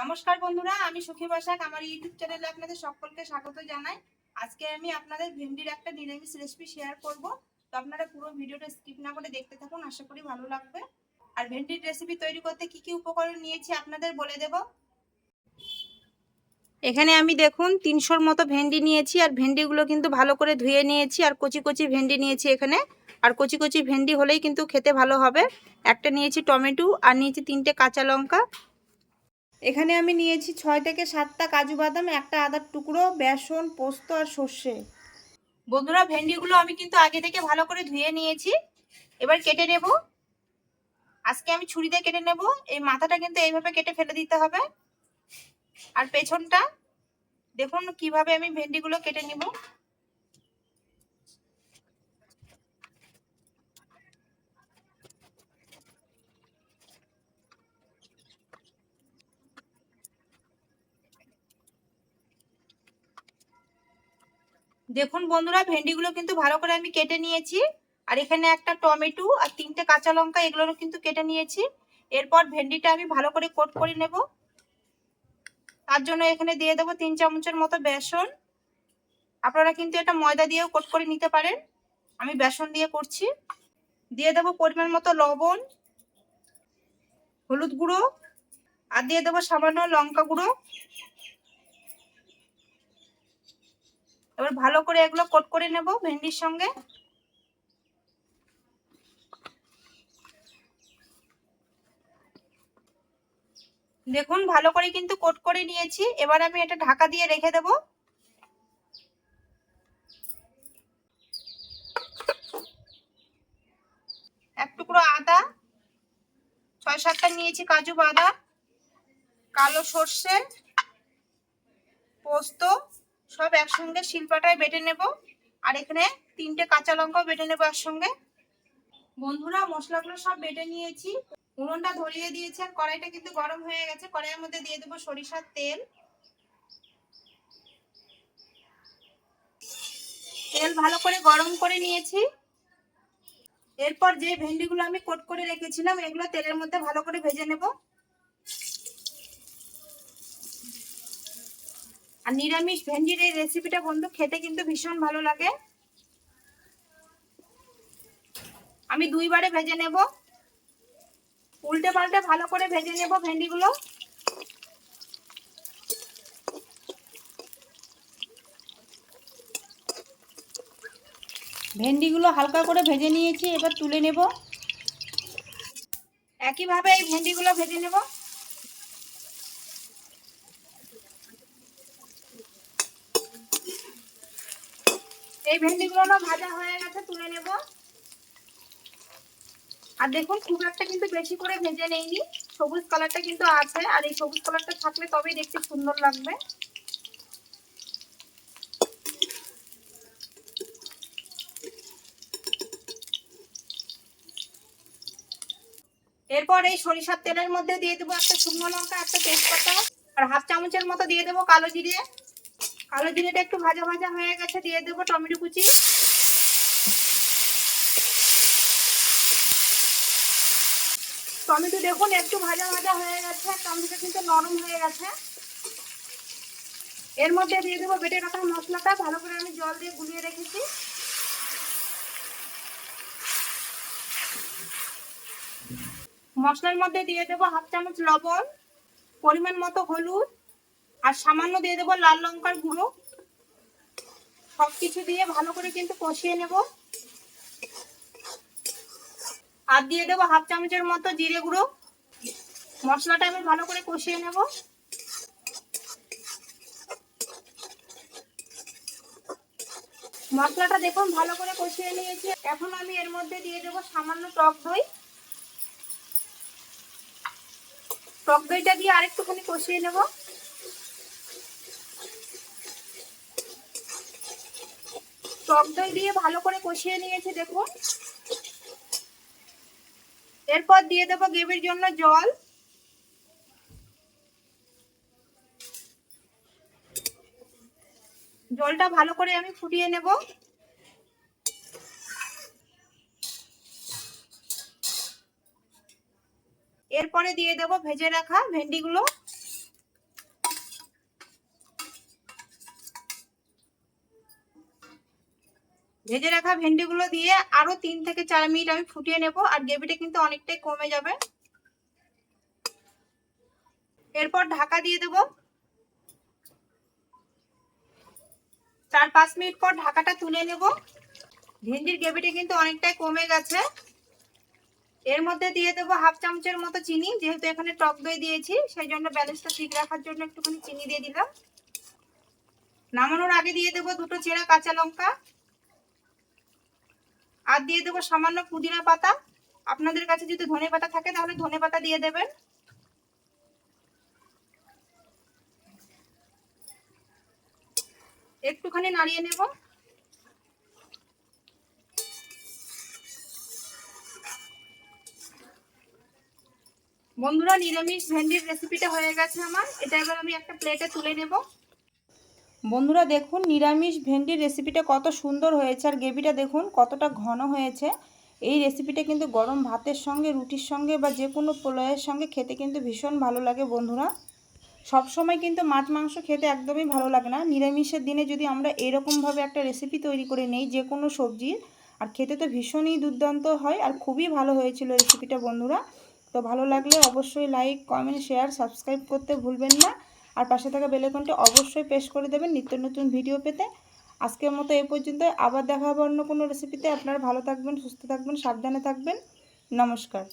নমস্কার বন্ধুরা, আমি সুখী বসাক আমার ইউটিউব চ্যানেলে আপনাদের সকলকে স্বাগত জানাই। আজকে আমি আপনাদের ভেন্ডির একটা নিরামিষ রেসিপি শেয়ার করব। তো আপনারা পুরো ভিডিওটা স্কিপ না করে দেখতে থাকুন, আশা করি ভালো লাগবে। আর ভেন্ডির রেসিপি তৈরি করতে কি কি উপকরণ নিয়েছি আপনাদের বলে দেব। এখানে আমি দেখুন, তিনশোর মতো ভেন্ডি নিয়েছি, আর ভেন্ডিগুলো কিন্তু ভালো করে ধুয়ে নিয়েছি, আর কচি কচি ভেন্ডি নিয়েছি এখানে। আর কচি কচি ভেন্ডি হলেই কিন্তু খেতে ভালো হবে। একটা নিয়েছি টমেটো, আর নিয়েছি তিনটে কাঁচা লঙ্কা। এখানে আমি নিয়েছি ছয় থেকে সাতটা কাজু বাদাম, একটা আদার টুকরো, বেসন, পোস্ত আর সর্ষে। বন্ধুরা, ভেন্ডিগুলো আমি কিন্তু আগে থেকে ভালো করে ধুয়ে নিয়েছি। এবার কেটে নেব। আজকে আমি ছুরিতে কেটে নেব। এই মাথাটা কিন্তু এইভাবে কেটে ফেলে দিতে হবে। আর পেছনটা, দেখুন কীভাবে আমি ভেন্ডিগুলো কেটে নিব। দেখুন বন্ধুরা, ভেন্ডিগুলো কিন্তু ভালো করে আমি কেটে নিয়েছি। আর এখানে একটা টমেটো আর তিনটে কাঁচা লঙ্কা এগুলো কিন্তু কেটে নিয়েছি। এরপর ভেন্ডিটা আমি ভালো করে কোট করে নেব। তার জন্য এখানে দিয়ে দেবো তিন চামচের মতো বেসন। আপনারা কিন্তু এটা ময়দা দিয়েও কোট করে নিতে পারেন। আমি বেসন দিয়ে করছি। দিয়ে দেবো পরিমাণ মতো লবণ, হলুদ গুঁড়ো, আর দিয়ে দেবো সামান্য লঙ্কা গুঁড়ো। এবার ভালো করে এগুলো কোট করে নেব ভেন্ডির সঙ্গে। দেখুন, ভালো করে কিন্তু কোট করে নিয়েছি। এবার আমি এটা ঢাকা দিয়ে রেখে দেব। এক টুকরো আদা, ছয় সাতটা নিয়েছি কাজু বাদাম, কালো সর্ষে, পোস্ত সব একসঙ্গে শিলপাটায় বেটে নেব। আর এখানে তিনটে কাঁচা লঙ্কাও বেটে নেব একসঙ্গে। বন্ধুরা, মশলাগুলো সব বেটে নিয়েছি। উনুনটা ধরিয়ে দিয়েছি আর কড়াইটা কিন্তু গরম হয়ে গেছে। কড়াইয়ের মধ্যে দিয়ে দেবো সরিষার তেল। তেল ভালো করে গরম করে নিয়েছি। এরপর যে ভেন্ডিগুলো আমি কোট করে রেখেছিলাম, এগুলো তেলের মধ্যে ভালো করে ভেজে নেব। আর নিরামিষ ভেন্ডির এই রেসিপিটা বন্ধু খেতে কিন্তু ভীষণ ভালো লাগে। আমি দুইবারে ভেজে নেব। উল্টে পাল্টে ভালো করে ভেজে নেব ভেন্ডিগুলো। ভেন্ডিগুলো হালকা করে ভেজে নিয়েছি, এবার তুলে নেব। একইভাবে এই ভেন্ডিগুলো ভেজে নেব। এই ভেন্ডিগুলো না ভাজা হয়ে গেছে, তুলে নেব। আর দেখুন, খুব একটা কিন্তু বেশি করে ভেজে নেইনি। সবুজ কালারটা কিন্তু আছে, আর এই সবুজ কালারটা থাকলে তবেই দেখতে সুন্দর লাগবে। এরপর এই সরিষার তেলের মধ্যে দিয়ে দেবো একটা শুকনো লঙ্কা, একটা তেজপাতা, আর হাফ চামচের মতো দিয়ে দেবো কালো জিরে। কালো জিরেটা একটু ভাজা ভাজা হয়ে গেছে, দিয়ে দেবো টমেটো কুচি। টমেটো দেখুন একটু ভাজা ভাজা হয়ে গেছে টমেটো কিন্তু নরম হয়ে গেছে। এর মধ্যে দিয়ে দেবো বেটে রাখা মশলাটা, ভালো করে আমি জল দিয়ে গুলিয়ে রেখেছি। মশলার মধ্যে দিয়ে দেবো হাফ চামচ লবণ, পরিমাণ মতো হলুদ আর সামান্য দিয়ে দেবো লাল লঙ্কার গুঁড়ো। সব কিছু দিয়ে ভালো করে কিন্তু কষিয়ে নেব। আর দিয়ে দেবো হাফ চামচের মতো জিরে গুঁড়ো। মশলাটা আমি ভালো করে কষিয়ে নেব। মশলাটা দেখুন ভালো করে কষিয়ে নিয়েছি। এখন আমি এর মধ্যে দিয়ে দেবো সামান্য টক দই। টক দইটা দিয়ে আরেকটুখানি কষিয়ে নেব। টক দই দিয়ে ভালো করে কষিয়ে নিয়েছি, দেখুন। এরপর দিয়ে দেবো গ্রেভির জন্য জল। জলটা ভালো করে আমি ফুটিয়ে নেব। এরপরে দিয়ে দেবো ভেজে রাখা ভেন্ডিগুলো। ভেজে রাখা ভেন্ডিগুলো দিয়ে আরও তিন থেকে চার মিনিট আমি ফুটিয়ে নেব, আর গ্রেভিটা কিন্তু অনেকটাই কমে যাবে। এরপর ঢাকা দিয়ে দেব। চার পাঁচ মিনিট পর ঢাকাটা তুলে নেব। ভেন্ডির গ্রেভিটা কিন্তু অনেকটাই কমে গেছে। এর মধ্যে দিয়ে দেবো হাফ চামচের মতো চিনি, যেহেতু এখানে টক দই দিয়েছি, সেই জন্য ব্যালেন্সটা ঠিক রাখার জন্য একটুখানি চিনি দিয়ে দিলাম। নামানোর আগে দিয়ে দেবো দুটো চেরা কাঁচা লঙ্কা। আর দিয়ে দেবো সামান্য পুদিনা পাতা। আপনাদের কাছে যদি ধনে পাতা থাকে, তাহলে ধনে পাতা দিয়ে দেবেন। একটুখানি নাড়িয়ে নেব। বন্ধুরা, নিরামিষ ভেন্ডির রেসিপিটা হয়ে গেছে আমার। এটা এবার আমি একটা প্লেটে তুলে নেব। বন্ধুরা দেখুন, নিরামিষ ভেন্ডির রেসিপিটা কত সুন্দর হয়েছে আর গ্রেভিটা দেখুন, কতটা ঘন হয়েছে। এই রেসিপিটা কিন্তু গরম ভাতের সঙ্গে, রুটির সঙ্গে বা যে কোনো পোলাওয়ের সঙ্গে খেতে কিন্তু ভীষণ ভালো লাগে বন্ধুরা। সব সময় কিন্তু মাছ মাংস খেতে একদমই ভালো লাগে না। নিরামিষের দিনে যদি আমরা এরকমভাবে একটা রেসিপি তৈরি করে নেই যে কোনো সবজির আর খেতে তো ভীষণই দুর্দান্ত হয় আর খুবই ভালো হয়েছিল রেসিপিটা বন্ধুরা। তো ভালো লাগলে অবশ্যই লাইক কমেন্ট শেয়ার সাবস্ক্রাইব করতে ভুলবেন না। আর পাশে থাকা বেলেকনটি অবশ্যই প্রেস করে দেবেন নিত্য নতুন ভিডিও পেতে। আজকের মতো এ পর্যন্ত আবার দেখা হবে অন্য কোনো রেসিপিতে আপনারা ভালো থাকবেন, সুস্থ থাকবেন, সাবধানে থাকবেন। নমস্কার।